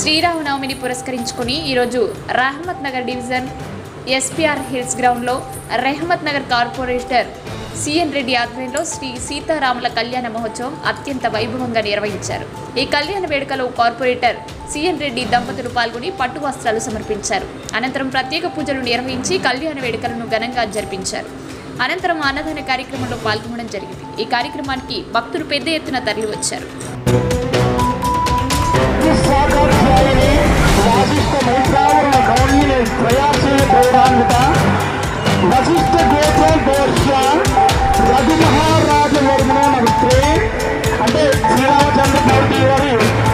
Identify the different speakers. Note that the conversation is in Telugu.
Speaker 1: శ్రీరామనవమిని పురస్కరించుకొని ఈరోజు Rahmat Nagar division SPR hills గ్రౌండ్లో రెహమత్ నగర్ కార్పొరేటర్ సిఎన్ రెడ్డి ఆధ్వర్యంలో శ్రీ సీతారాముల కళ్యాణ మహోత్సవం అత్యంత వైభవంగా నిర్వహించారు. ఈ కళ్యాణ వేడుకలో కార్పొరేటర్ సిఎన్ రెడ్డి దంపతులు పాల్గొని పట్టు వస్త్రాలు సమర్పించారు. అనంతరం ప్రత్యేక పూజలు నిర్వహించి కళ్యాణ వేడుకలను ఘనంగా జరిపించారు. అనంతరం అన్నదాన కార్యక్రమంలో పాల్గొనడం జరిగింది. ఈ కార్యక్రమానికి భక్తులు పెద్ద ఎత్తున తరలివచ్చారు.
Speaker 2: Thank you.